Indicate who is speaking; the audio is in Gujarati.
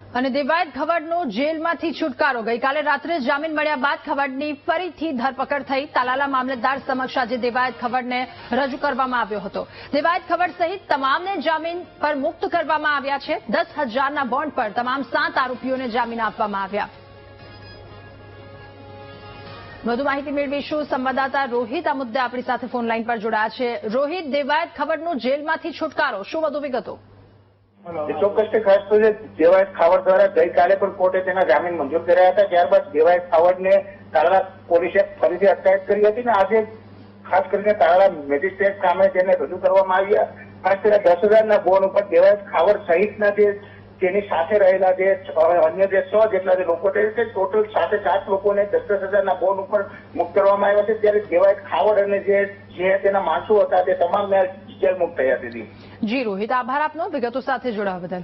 Speaker 1: અને દેવાયત ખવડનો જેલમાંથી છુટકારો. ગઈકાલે રાત્રે જામીન મળ્યા બાદ ખવડની ફરીથી ધરપકડ થઈ. તાલાલા મામલતદાર સમક્ષ આજે દેવાયત ખવડને રજૂ કરવામાં આવ્યો હતો. દેવાયત ખવડ સહિત તમામને જામીન પર મુક્ત કરવામાં આવ્યા છે. દસ હજારના બોન્ડ પર તમામ સાત આરોપીઓને જામીન આપવામાં આવ્યા. વધુ માહિતી મેળવીશું. સંવાદદાતા રોહિત આ મુદ્દે આપણી સાથે ફોન લાઈન પર જોડાયા છે. રોહિત દેવાયત ખબરનો જેલમાંથી છુટકારો. શું વધુ વિગતો?
Speaker 2: એ ચોક્કસથી ખાસ તો દેવાયત ખાવડ દ્વારા ગઈકાલે પણ કોર્ટે તેના જામીન મંજૂર કર્યા હતા. ત્યારબાદ દેવાયત ખાવડને તાળા પોલીસે ફરીથી અટકાયત કરી હતી ને આજે ખાસ કરીને તાળા મેજિસ્ટ્રેટ સામે તેને રજૂ કરવામાં આવ્યા. ખાસ કરીને દસ હજારના બોન ઉપર દેવાયત ખાવડ સહિતના જે તેની સાથે રહેલા જે છ- અન્ય જે સો જેટલા જે લોકો છે, ટોટલ સાથે સાત લોકોને દસ દસ હજારના બોન ઉપર મુક્ત કરવામાં આવ્યા છે. ત્યારે દેવાયત ખાવડ અને જે જે તેના માણસો હતા તે તમામ જેલ મુક્ત થયા હતી
Speaker 1: જી રોહિત આભાર આપનો. વિગતો સાથે જોડાવા બદલ.